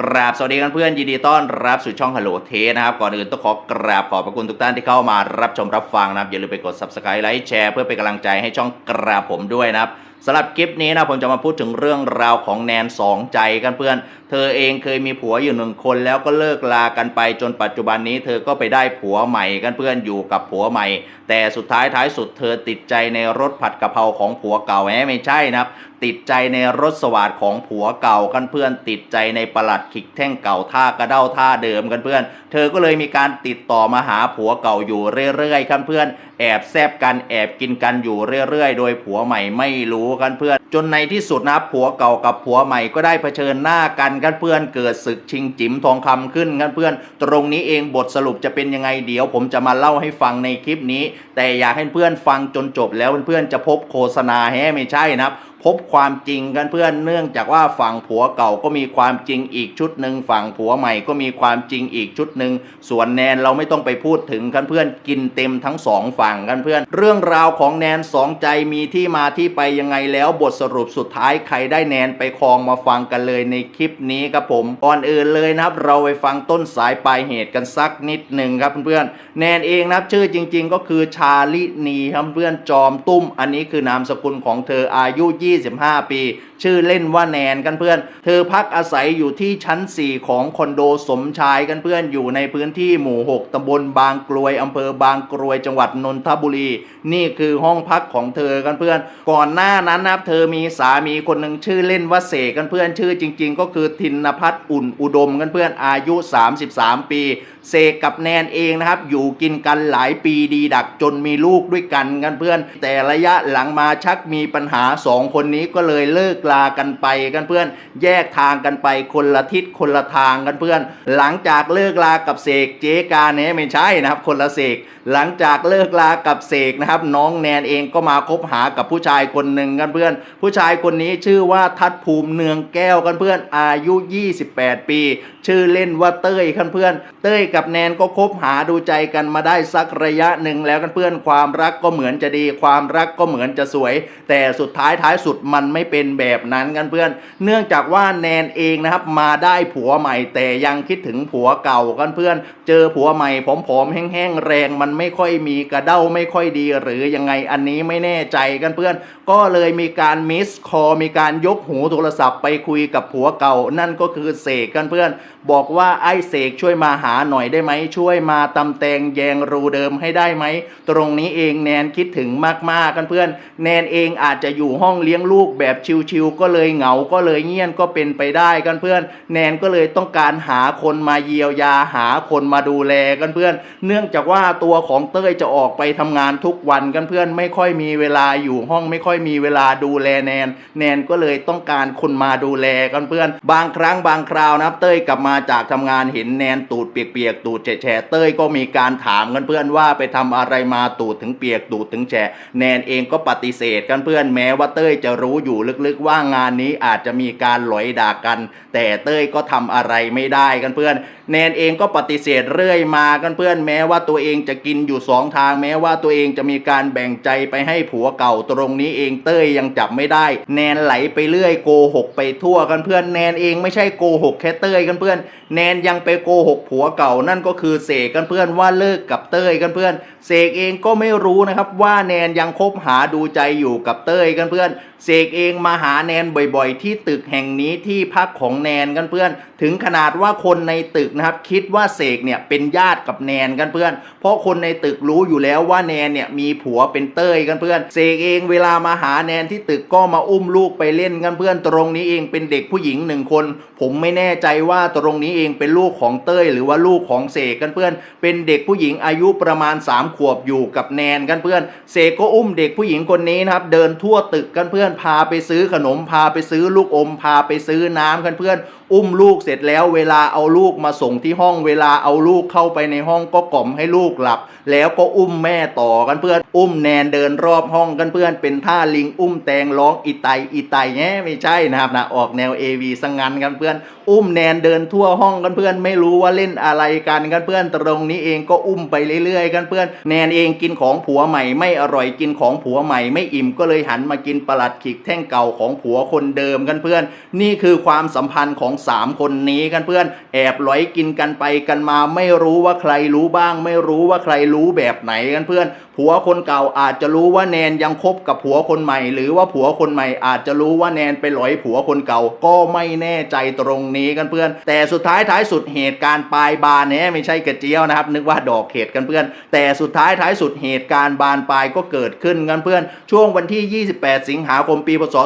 กราบสวัสดีกันเพื่อนยินดีต้อนรับสู่ช่องฮัลโหลเทนะครับ ก่อนอื่นต้องขอกราบขอบพระคุณทุกท่านที่เข้ามารับชมรับฟังนะครับ อย่าลืมไปกด subscribe ไลค์แชร์เพื่อเป็นกำลังใจให้ช่องกราบผมด้วยนะครับสำหรับคลิปนี้นะผมจะมาพูดถึงเรื่องราวของแนนสองใจกันเพื่อน เธอเองเคยมีผัวอยู่หนึ่งคนแล้วก็เลิกลากันไปจนปัจจุบันนี้ เธอก็ไปได้ผัวใหม่กันเพื่อนอยู่กับผัวใหม่ แต่สุดท้ายท้ายสุดเธอติดใจในรถผัดกะเพราของผัวเก่าแหมไม่ใช่นะครับ ติดใจในรถสวัสดของผัวเก่ากันเพื่อนติดใจในประหลัดขิกแท่งเก่าท่ากระเด้าท่าเดิมกันเพื่อน เธอก็เลยมีการติดต่อมาหาผัวเก่าอยู่เรื่อยๆกันเพื่อนแอบแซบกันแอบกินกันอยู่เรื่อยๆ โดยผัวใหม่ไม่รู้กันเพื่อน จนในที่สุดนะผัวเก่ากับผัวใหม่ก็ได้เผชิญหน้ากันกันเพื่อนเกิดศึกชิงจิ๋มทองคำขึ้นกันเพื่อน ตรงนี้เองบทสรุปจะเป็นยังไงเดี๋ยว ผมจะมาเล่าให้ฟังในคลิปนี้แต่อยากให้เพื่อนฟังจนจบแล้วเพื่อนๆจะพบโฆษณาแฮไม่ใช่นะครับ พบความจริงกันเพื่อนเนื่องจากว่าฝั่งผัวเก่าก็มีความจริงอีกชุดหนึ่งฝั่งผัวใหม่ก็มีความจริงอีกชุดหนึ่งส่วนแนนเราไม่ต้องไปพูดถึงกันเพื่อนกินเต็มทั้งสองฝั่งกันเพื่อน เรื่องราวของแนนสองใจมีที่มาที่ไปยังไงแล้วบทสรุปสุดท้ายใครได้แนนไปครองมาฟังกันเลยในคลิปนี้ครับผมก่อนอื่นเลยนะครับ เราไปฟังต้นสายปลายเหตุกันสักนิดหนึ่งครับเพื่อนๆแนนเองนะครับชื่อจริง ๆ ก็คือชาลินีครับเพื่อนจอมตุ้ม อันนี้คือนามสกุลของเธออายุ25 ปี ชื่อเล่นว่าแนนกันเพื่อน เธอพักอาศัยอยู่ที่ชั้น 4 ของคอนโดสมชายกันเพื่อนอยู่ในพื้นที่หมู่ 6 ตำบลบางกรวยอำเภอบางกรวยจังหวัดนนทบุรี นี่คือห้องพักของเธอกันเพื่อน ก่อนหน้านั้นนะครับเธอมีสามีคนหนึ่งชื่อเล่นว่าเสกกันเพื่อนชื่อจริง ๆ ก็คือธินพัฒน์อุ่นอุดมกันเพื่อนอายุ 33 ปีเสกกับแนนเองนะครับอยู่กินกันหลายปีดีดักจนมีลูกด้วยกันกันเพื่อน แต่ระยะหลังมาชักมีปัญหาสองคนนี้ก็เลยเลิกลากันไปกันเพื่อน แยกทางกันไปคนละทิศคนละทางกันเพื่อน หลังจากเลิกลากับเสกเจ๊กาเนี่ยไม่ใช่นะครับ คนละเสกหลังจากเลิกลากับเสกนะครับน้องแนนเองก็มาคบหากับผู้ชายคนหนึ่งกันเพื่อน ผู้ชายคนนี้ชื่อว่าทัดภูมิเนืองแก้วกันเพื่อนอายุ 28 ปี ชื่อเล่นว่าเต้ยกันเพื่อน เต้ยกับแนนก็คบหาดูใจกันมาได้สักระยะหนึ่งแล้วกันเพื่อนความรักก็เหมือนจะดี ความรักก็เหมือนจะสวย แต่สุดท้ายท้ายสุดมันไม่เป็นแบบนั้นกันเพื่อน เนื่องจากว่าแนนเองนะครับมาได้ผัวใหม่แต่ยังคิดถึงผัวเก่ากันเพื่อน เจอผัวใหม่ผอมๆแห้งๆแรงมันไม่ค่อยมีกระเด้าไม่ค่อยดี หรือยังไงอันนี้ไม่แน่ใจกันเพื่อน ก็เลยมีการมิสคอมีการยกหูโทรศัพท์ไปคุยกับผัวเก่า นั่นก็คือเสกกันเพื่อน บอกว่าไอ้เสกช่วยมาหาหน่อยได้ไหมช่วยมาตำแตงแยงรูเดิมให้ได้ไหมตรงนี้เองแนนคิดถึงมากๆกันเพื่อน แนนเองอาจจะอยู่ห้องเลี้ยงลูกแบบชิวๆก็เลยเหงาก็เลยเงียนก็เป็นไปได้กันเพื่อน แนนก็เลยต้องการหาคนมาเยียวยาหาคนมาดูแลกันเพื่อน เนื่องจากว่าตัวของเต้ยจะออกไปทำงานทุกวันกันเพื่อนไม่ค่อยมีเวลาอยู่ห้องไม่ค่อยมีเวลาดูแลแนน แนนก็เลยต้องการคนมาดูแลกันเพื่อน บางครั้งบางคราวนะเต้ยกลับมาจากทำงานเห็นแนนตูดเปียกๆตูดแฉะเต้ยก็มีการถามกันเพื่อนว่าไปทำอะไรมาตูดถึงเปียกตูดถึงแฉะแนนเองก็ปฏิเสธกันเพื่อนแม้ว่าเต้ยจะรู้อยู่ลึกๆว่างานนี้อาจจะมีการหลอยด่ากัน แต่เต้ยก็ทำอะไรไม่ได้กันเพื่อน แนนเองก็ปฏิเสธเรื่อยมากันเพื่อนแม้ว่าตัวเองจะกินอยู่สองทาง แม้ว่าตัวเองจะมีการแบ่งใจไปให้ผัวเก่าตรงนี้เองเต้ยยังจับไม่ได้ แนนไหลไปเรื่อยโกหกไปทั่วกันเพื่อนแนนเองไม่ใช่โกหกแค่เต้ยกันเพื่อน แนนยังไปโกหกผัวเก่านั่นก็คือเสกกันเพื่อนว่าเลิกกับเต้ยกันเพื่อน เสกเองก็ไม่รู้นะครับว่าแนนยังคบหาดูใจอยู่กับเต้ยกันเพื่อน เสกเองมาหาแนนบ่อยๆ ที่ตึกแห่งนี้ที่พักของแนนกันเพื่อน ถึงขนาดว่าคนในตึกนะครับ คิดว่าเสกเนี่ยเป็นญาติกับแนนกันเพื่อน เพราะคนในตึกรู้อยู่แล้วว่าแนนเนี่ยมีผัวเป็นเต้ยกันเพื่อนเสกเองเวลามาหาแนนที่ตึกก็มาอุ้มลูกไปเล่นกันเพื่อน ตรงนี้เองเป็นเด็กผู้หญิงหนึ่งคน ผมไม่แน่ใจว่าตรงนี้เองเป็นลูกของเต้ยหรือว่าลูกของเสกกันเพื่อน เป็นเด็กผู้หญิงอายุประมาณ 3 ขวบอยู่กับแนนกันเพื่อนเสกก็อุ้มเด็กผู้หญิงคนนี้นะครับเดินทั่วตึกกันเพื่อนพาไปซื้อขนมพาไปซื้อลูกอม พาไปซื้อน้ำกันเพื่อน อุ้มลูกเสร็จแล้วเวลาเอาลูกมาส่งที่ห้องเวลาเอาลูกเข้าไปในห้องก็กล่อมให้ลูกหลับ แล้วก็อุ้มแม่ต่อกันเพื่อน อุ้มแนนเดินรอบห้องกันเพื่อน เป็นท่าลิงอุ้มแตงร้องอีไตอีไตแง่ไม่ใช่นะครับนะออกแนว AV สังงันกันเพื่อน อุ้มแนนเดินทั่วห้องกันเพื่อน ไม่รู้ว่าเล่นอะไรกันกันเพื่อนตรงนี้เองก็อุ้มไปเรื่อยๆ กันเพื่อน แนนเองกินของผัวใหม่ ไม่อร่อยกินของผัวใหม่ ไม่อิ่มก็เลยหันมากินปลัดขิกแท่งเก่าของผัวคนเดิมกันเพื่อน นี่คือความสัมพันธ์ของสามคนนี้กันเพื่อน แอบหลอยกินกันไปกันมาไม่รู้ว่าใครรู้บ้าง ไม่รู้ว่าใครรู้แบบไหนกันเพื่อน ผัวคนเก่าอาจจะรู้ว่าแนนยังคบกับผัวคนใหม่ หรือว่าผัวคนใหม่อาจจะรู้ว่าแนนไปหลอยผัวคนเก่าก็ไม่แน่ใจตรงนี้กันเพื่อน แต่สุดท้ายท้ายสุดเหตุการณ์ปลายบานเนี่ยไม่ใช่กระเจียวนะครับ นึกว่าดอกเห็ดกันเพื่อน แต่สุดท้ายท้ายสุดเหตุการณ์บานปลายก็เกิดขึ้นกันเพื่อน ช่วงวันที่ 28 สิงหาคมปีพศ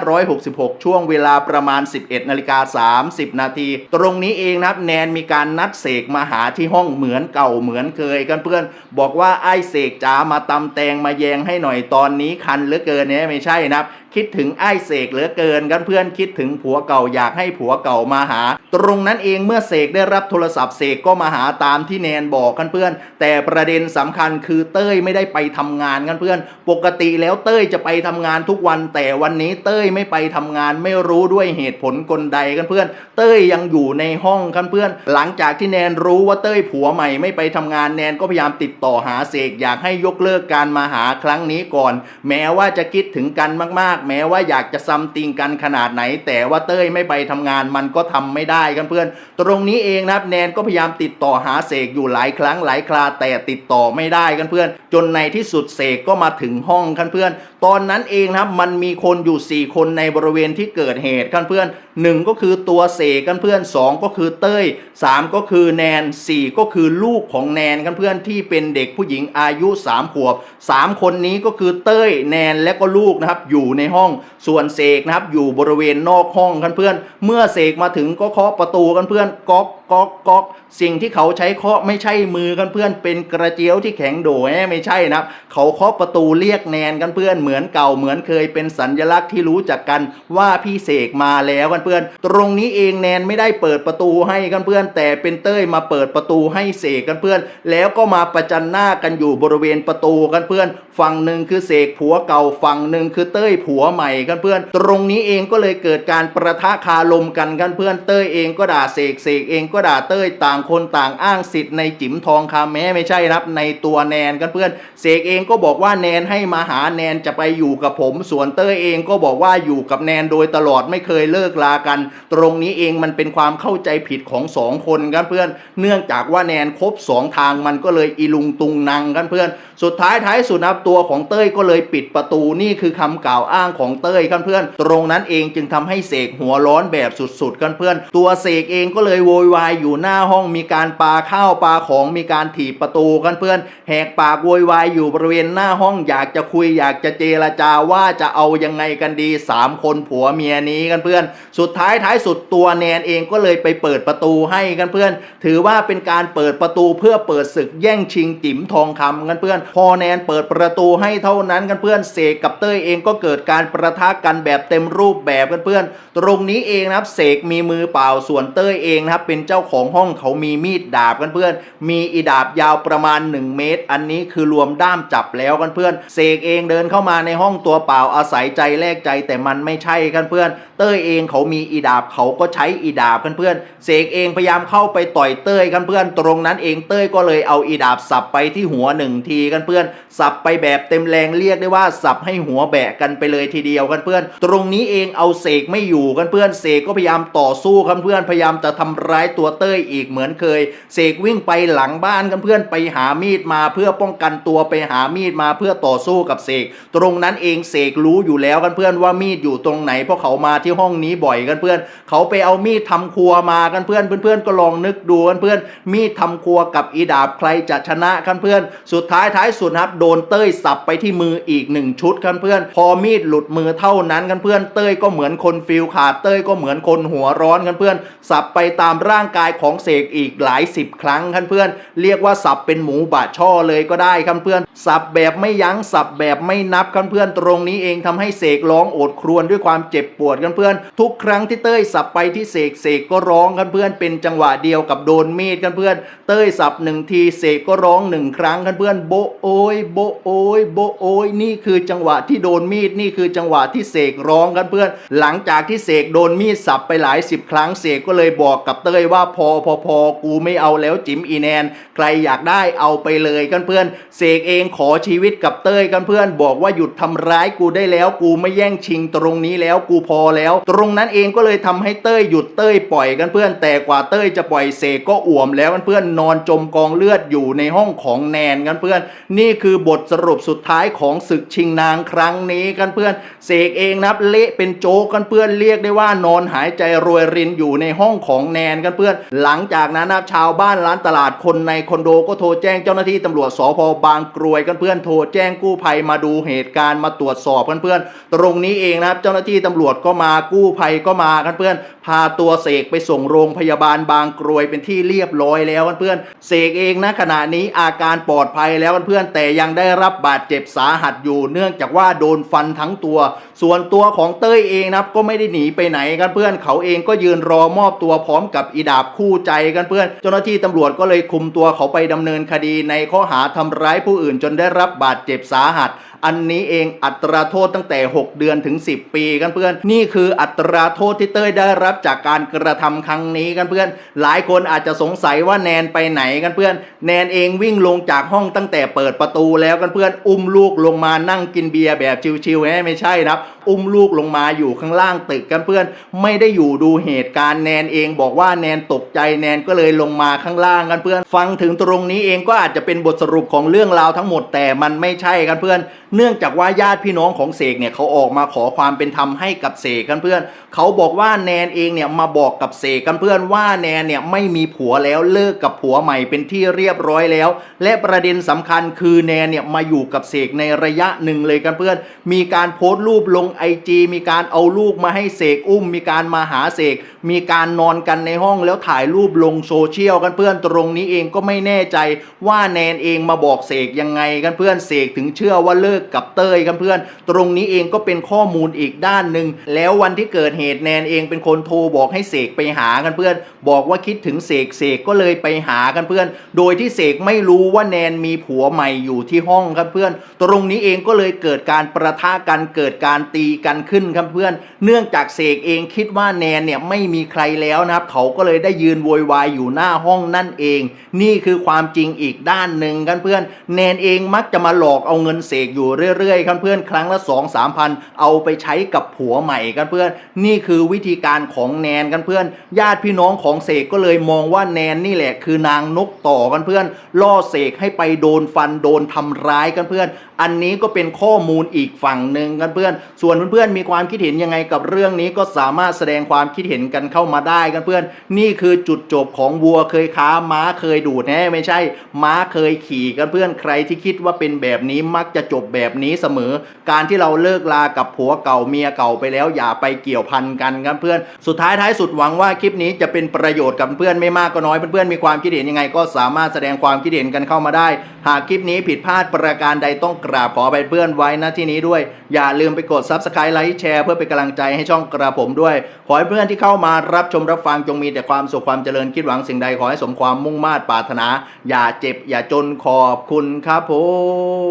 2566 ช่วงเวลาประมาณ 11นาฬิกา30 นาที ตรงนี้เองนะครับแนนมีการนัดเสกมาหาที่ห้องเหมือนเก่าเหมือนเคยกันเพื่อนบอกว่าไอ้เสกจ๋ามาตำแตงมาแยงให้หน่อยตอนนี้คันเหลือเกินเนี่ยไม่ใช่นะครับ คิดถึงไอ้เสกเหลือเกินกันเพื่อนคิดถึงผัวเก่าอยากให้ผัวเก่ามาหา ตรงนั้นเองเมื่อเสกได้รับโทรศัพท์เสกก็มาหาตามที่แนนบอกกันเพื่อน แต่ประเด็นสำคัญคือเต้ยไม่ได้ไปทำงานกันเพื่อน ปกติแล้วเต้ยจะไปทำงานทุกวัน แต่วันนี้เต้ยไม่ไปทำงานไม่รู้ด้วยเหตุผลกลใดกันเพื่อน เต้ยยังอยู่ในห้องกันเพื่อน หลังจากที่แนนรู้ว่าเต้ยผัวใหม่ไม่ไปทำงานแนนก็พยายามติดต่อหาเสกอยากให้ยกเลิกการมาหาครั้งนี้ก่อน แม้ว่าจะคิดถึงกันมากแม้ว่าอยากจะซัมติงกันขนาดไหน แต่ว่าเต้ยไม่ไปทำงานมันก็ทำไม่ได้กันเพื่อน ตรงนี้เองนะครับแนนก็พยายามติดต่อหาเสกอยู่หลายครั้งหลายคราแต่ติดต่อไม่ได้กันเพื่อน จนในที่สุดเสกก็มาถึงห้องกันเพื่อน ตอนนั้นเองนะครับมันมีคนอยู่ 4 คนในบริเวณที่เกิดเหตุกันเพื่อนหนึ่งก็คือตัวเสกกันเพื่อนสองก็คือเต้ยสามก็คือแนนสี่ก็คือลูกของแนนกันเพื่อนที่เป็นเด็กผู้หญิงอายุ 3 ขวบสามคนนี้ก็คือเต้ยแนนและก็ลูกนะครับอยู่ในห้องส่วนเสกนะครับอยู่บริเวณนอกห้องกันเพื่อน เมื่อเสกมาถึงก็เคาะประตูกันเพื่อนก๊อก ก๊อกก๊อกสิ่งที่เขาใช้เคาะไม่ใช่มือกันเพื่อนเป็นกระเจียวที่แข็งโดยไม่ใช่นะครับเขาเคาะประตูเรียกแนนกันเพื่อนเหมือนเก่าเหมือนเคยเป็นสัญลักษณ์ที่รู้จักกันว่าพี่เสกมาแล้วกันเพื่อน ตรงนี้เองแนนไม่ได้เปิดประตูให้กันเพื่อน แต่เป็นเต้ยมาเปิดประตูให้เสกกันเพื่อน แล้วก็มาประจันหน้ากันอยู่บริเวณประตูกันเพื่อน ฝั่งหนึ่งคือเสกผัวเก่าฝั่งหนึ่งคือเต้ยผัวใหม่กันเพื่อน ตรงนี้เองก็เลยเกิดการประทะคารมกันกันเพื่อน เต้ยเองก็ด่าเสกเสกเองก็ด่าเต้ยต่างคนต่างอ้างสิทธิ์ในจิ๋มทองคำแม้ไม่ใช่ครับ ในตัวแนนกันเพื่อนเสกเองก็บอกว่าแนนให้มาหาแนนจะไปอยู่กับผม ส่วนเต้ยเองก็บอกว่าอยู่กับแนนโดยตลอดไม่เคยเลิกลากัน ตรงนี้เองมันเป็นความเข้าใจผิดของสองคนกันเพื่อน เนื่องจากว่าแนนคบสองทางมันก็เลยอีลุงตุงนังกันเพื่อน สุดท้ายท้ายสุดนะครับตัวของเต้ยก็เลยปิดประตูนี่คือคำกล่าวอ้างของเต้ยกันเพื่อน ตรงนั้นเองจึงทำให้เสกหัวร้อนแบบสุดๆกันเพื่อน ตัวเสกเองก็เลยโวยวายอยู่หน้าห้องมีการปาข้าวปาของมีการถีบประตูกันเพื่อนแหกปากโวยวายอยู่บริเวณหน้าห้องอยากจะคุยอยากจะเจรจาว่าจะเอายังไงกันดีสามคนผัวเมียนี้กันเพื่อน สุดท้ายท้ายสุดตัวแนนเองก็เลยไปเปิดประตูให้กันเพื่อน ถือว่าเป็นการเปิดประตูเพื่อเปิดศึกแย่งชิงจิ๋มทองคำกันเพื่อน พอแนนเปิดประตูให้เท่านั้นกันเพื่อนเสกกับเต้ยเองก็เกิดการประทะกันแบบเต็มรูปแบบกันเพื่อน ตรงนี้เองนะครับเสกมีมือเปล่าส่วนเต้ยเองนะครับเป็นเจ้าของห้องเขามีมีดดาบกันเพื่อน มีอีดาบยาวประมาณ 1 เมตร อันนี้คือรวมด้ามจับแล้วกันเพื่อน เสกเองเดินเข้ามาในห้องตัวเปล่าอาศัยใจแลกใจแต่มันไม่ใช่กันเพื่อน เต้ยเองเขามีอีดาบเขาก็ใช้อีดาบกันเพื่อน เสกเองพยายามเข้าไปต่อยเต้ยกันเพื่อน ตรงนั้นเองเต้ยก็เลยเอาอีดาบสับไปที่หัวหนึ่งทีกันเพื่อน สับไปแบบเต็มแรงเรียกได้ว่าสับให้หัวแบะกันไปเลยทีเดียวกันเพื่อน ตรงนี้เองเอาเสกไม่อยู่กันเพื่อน เสกก็พยายามต่อสู้กันเพื่อน พยายามจะทำร้ายตัวัวเต้ยอีกเหมือนเคย เสกวิ่งไปหลังบ้านกันเพื่อนไปหามีดมาเพื่อป้องกันตัวไปหามีดมาเพื่อต่อสู้กับเสกตรงนั้นเองเสกรู้อยู่แล้วกันเพื่อนว่ามีดอยู่ตรงไหนเพราะเขามาที่ห้องนี้บ่อยกันเพื่อน เขาไปเอามีดทำครัวมากันเพื่อนเพื่อนๆก็ลองนึกดูกันเพื่อน มีดทำครัวกับอีดาบใครจะชนะกันเพื่อน สุดท้ายท้ายสุดครับโดนเต้ยสับไปที่มืออีกหนึ่งชุดกันเพื่อน พอมีดหลุดมือเท่านั้นกันเพื่อนเต้ยก็เหมือนคนฟิลขาดเต้ยก็เหมือนคนหัวร้อนกันเพื่อน สับไปตามร่างกายของเสกอีกหลายสิบครั้งกันเพื่อน เรียกว่าสับเป็นหมูบาดช่อเลยก็ได้ครับเพื่อน สับแบบไม่ยั้งสับแบบไม่นับครับเพื่อนตรงนี้เองทำให้เสกร้องโอดครวญด้วยความเจ็บปวดกันเพื่อน ทุกครั้งที่เต้ยสับไปที่เสกเสกก็ร้องกันเพื่อนเป็นจังหวะเดียวกับโดนมีดกันเพื่อน เต้ยสับหนึ่งทีเสกก็ร้องหนึ่งครั้งกันเพื่อนโบะโอยโบะโอยโบะโอยนี่คือจังหวะที่โดนมีดนี่คือจังหวะที่เสกร้องกันเพื่อน หลังจากที่เสกโดนมีดสับไปหลายสิบครั้งเสกก็เลยบอกกับเต้ยว่าพอพอพอกูไม่เอาแล้วจิมอีแนน ใครอยากได้เอาไปเลยกันเพื่อนเสกเองขอชีวิตกับเต้ยกันเพื่อน บอกว่าหยุดทำร้ายกูได้แล้ว กูไม่แย่งชิงตรงนี้แล้วกูพอแล้ว ตรงนั้นเองก็เลยทำให้เต้ยหยุดเต้ยปล่อยกันเพื่อน แต่กว่าเต้ยจะปล่อยเสกก็อ่วมแล้วกันเพื่อนนอนจมกองเลือดอยู่ในห้องของแนนกันเพื่อน นี่คือบทสรุปสุดท้ายของศึกชิงนางครั้งนี้กันเพื่อนเสกเองนับเละเป็นโจกกันเพื่อนเรียกได้ว่านอนหายใจรวยรินอยู่ในห้องของแนนกันเพื่อนหลังจากนั้นนะชาวบ้านร้านตลาดคนในคอนโดก็โทรแจ้งเจ้าหน้าที่ตำรวจสพบางกรวยกันเพื่อนโทรแจ้งกู้ภัยมาดูเหตุการณ์มาตรวจสอบกันเพื่อนตรงนี้เองนะครับเจ้าหน้าที่ตำรวจก็มากู้ภัยก็มากันเพื่อน พาตัวเสกไปส่งโรงพยาบาลบางกรวยเป็นที่เรียบร้อยแล้วกันเพื่อนเสกเองนะขณะนี้อาการปลอดภัยแล้วกันเพื่อนแต่ยังได้รับบาดเจ็บสาหัสอยู่ เนื่องจากว่าโดนฟันทั้งตัว ส่วนตัวของเต้ยเองนะครับก็ไม่ได้หนีไปไหนกันเพื่อนเขาเองก็ยืนรอมอบตัวพร้อมกับอีดาบคู่ใจกันเพื่อน เจ้าหน้าที่ตำรวจก็เลยคุมตัวเขาไปดำเนินคดีในข้อหาทำร้ายผู้อื่นจนได้รับบาดเจ็บสาหัส อันนี้เองอัตราโทษตั้งแต่ 6 เดือนถึง 10 ปีกันเพื่อน นี่คืออัตราโทษที่เต้ยได้รับจากการกระทำครั้งนี้กันเพื่อน หลายคนอาจจะสงสัยว่าแนนไปไหนกันเพื่อน แนนเองวิ่งลงจากห้องตั้งแต่เปิดประตูแล้วกันเพื่อน อุ้มลูกลงมานั่งกินเบียร์แบบชิวๆแฮะไม่ใช่นะครับ อุ้มลูกลงมาอยู่ข้างล่างตึกกันเพื่อน ไม่ได้อยู่ดูเหตุการณ์แนนเองบอกว่าแนนตกใจแนนก็เลยลงมาข้างล่างกันเพื่อน ฟังถึงตรงนี้เองก็อาจจะเป็นบทสรุปของเรื่องราวทั้งหมดแต่มันไม่ใช่กันเพื่อนเนื่องจากว่าญาติพี่น้องของเสกเนี่ยเขาออกมาขอความเป็นธรรมให้กับเสกกันเพื่อนเขาบอกว่าแนนเองเนี่ยมาบอกกับเสกกันเพื่อนว่าแนนเนี่ยไม่มีผัวแล้วเลิกกับผัวใหม่เป็นที่เรียบร้อยแล้ว และประเด็นสำคัญคือแนนเนี่ยมาอยู่กับเสกในระยะหนึ่งเลยกันเพื่อน มีการโพสต์รูปลงไอจีมีการเอาลูกมาให้เสกอุ้ม มีการมาหาเสกมีการนอนกันในห้องแล้วถ่ายรูปลงโซเชียลกันเพื่อนตรงนี้เองก็ไม่แน่ใจว่าแนนเองมาบอกเสกยังไงกันเพื่อนเสกถึงเชื่อว่าเลิกกับเต้ยกันเพื่อน ตรงนี้เองก็เป็นข้อมูลอีกด้านหนึ่งแล้ววันที่เกิดเหตุแนนเองเป็นคนโทรบอกให้เสกไปหากันเพื่อน บอกว่าคิดถึงเสกเสกก็เลยไปหากันเพื่อน โดยที่เสกไม่รู้ว่าแนนมีผัวใหม่อยู่ที่ห้องครับเพื่อน ตรงนี้เองก็เลยเกิดการประทะกันเกิดการตีกันขึ้นครับเพื่อน เนื่องจากเสกเองคิดว่าแนนเนี่ยไม่มีใครแล้วนะครับเขาก็เลยได้ยืนโวยวายอยู่หน้าห้องนั่นเอง นี่คือความจริงอีกด้านหนึ่งกันเพื่อน แนนเองมักจะมาหลอกเอาเงินเสกอยู่เรื่อยๆครับเพื่อนครั้งละ 2 3 0 0พันเอาไปใช้กับผัวใหม่กันเพื่อน นี่คือวิธีการของแนนกันเพื่อน ญาติพี่น้องของเสกก็เลยมองว่าแนนนี่แหละคือนางนกต่อกันเพื่อน ล่อเสกให้ไปโดนฟันโดนทำร้ายกันเพื่อน อันนี้ก็เป็นข้อมูลอีกฝั่งหนึ่งกันเพื่อน ส่วนเพื่อนๆมีความคิดเห็นยังไงกับเรื่องนี้ก็สามารถแสดงความคิดเห็นกันเข้ามาได้กันเพื่อน นี่คือจุดจบของวัวเคยค้าม้าเคยดูดแน่ไม่ใช่ ม้าเคยขี่กันเพื่อนใครที่คิดว่าเป็นแบบนี้มักจะจบแบบนี้เสมอ การที่เราเลิกลากับผัวเก่าเมียเก่าไปแล้วอย่าไปเกี่ยวพันกันกันเพื่อน สุดท้ายท้ายสุดหวังว่าคลิปนี้จะเป็นประโยชน์กับเพื่อนไม่มากก็น้อยเพื่อนๆมีความคิดเห็นยังไง ก็สามารถแสดงความคิดเห็นกันเข้ามาได้ หากคลิปนี้ผิดพลาดประการใดต้องกราบขอไปเพื่อนไว้ณที่นี้ด้วย อย่าลืมไปกด subscribe ไลค์แชร์เพื่อเป็นกำลังใจให้ช่องกระผมด้วย ขอให้เพื่อนที่เข้ามารับชมรับฟังจงมีแต่ความสุขความเจริญคิดหวังสิ่งใดขอให้สมความมุ่งมา่ปรารถนา อย่าเจ็บอย่าจนขอบคุณครับผ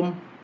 ม